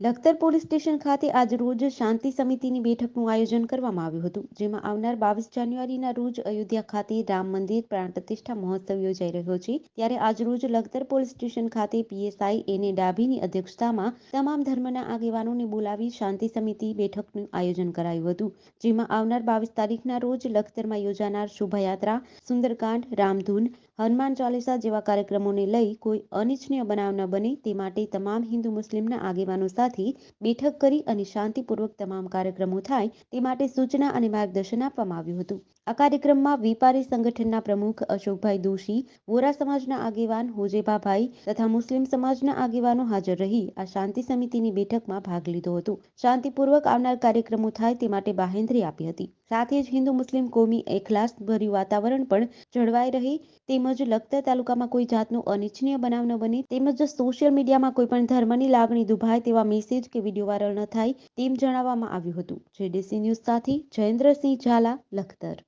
Lakhtar police station ખાતે આજ રોજ શાંતિ સમિતિની બેઠકનું આયોજન કરવામાં આવ્યું હતું, જેમાં આવનાર બાવીસ જાન્યુઆરીના રોજ અયોધ્યા ખાતે રામ મંદિર પ્રાણ પ્રતિષ્ઠા મહોત્સવ યોજાઈ રહ્યો છે, ત્યારે આજ રોજ લખતર પોલીસ સ્ટેશન ખાતે પીએસઆઈ એને ડાભીની અધ્યક્ષતામાં તમામ ધર્મના આગેવાનોને બોલાવી શાંતિ સમિતિ બેઠકનું આયોજન કરાયું હતું, જેમાં આવનાર બાવીસ તારીખના રોજ લખતરમાં યોજાનાર શોભાયાત્રા, સુંદરકાંડ, રામધૂન, હનુમાન ચાલીસા જેવા કાર્યક્રમોને લઈ કોઈ અનિચ્છનીય બનાવ ન બને તે માટે તમામ હિન્દુ મુસ્લિમના આગેવાનો સાથે બેઠક કરી અને શાંતિપૂર્વક તમામ કાર્યક્રમો થાય તે માટે સૂચના અને માર્ગદર્શન આપવામાં આવ્યું હતું. આ કાર્યક્રમમાં વેપારી સંગઠનના પ્રમુખ અશોકભાઈ દોશી, વોરા સમાજના આગેવાન હોજેબાભાઈ તથા મુસ્લિમ સમાજના આગેવાનો હાજર રહી આ શાંતિ સમિતિની બેઠકમાં ભાગ લીધો હતો. શાંતિપૂર્વક આવનાર કાર્યક્રમો થાય તે માટે બાહેંધરી આપી હતી. સાથે જ હિન્દુ મુસ્લિમ કોમી એખલાસ ભર્યું વાતાવરણ પણ જળવાઈ રહે તેમજ લખતર તાલુકામાં કોઈ જાતનો અનિચ્છનીય બનાવ ન બને તેમજ સોશિયલ મીડિયામાં કોઈ પણ ધર્મની લાગણી દુભાય તેવા મેસેજ કે વીડિયો વાયરલ ન થાય તેમ જણાવવામાં આવ્યું હતું. જેડીસી ન્યૂઝ સાથે જયેન્દ્રસિંહ ઝાલા, લખતર.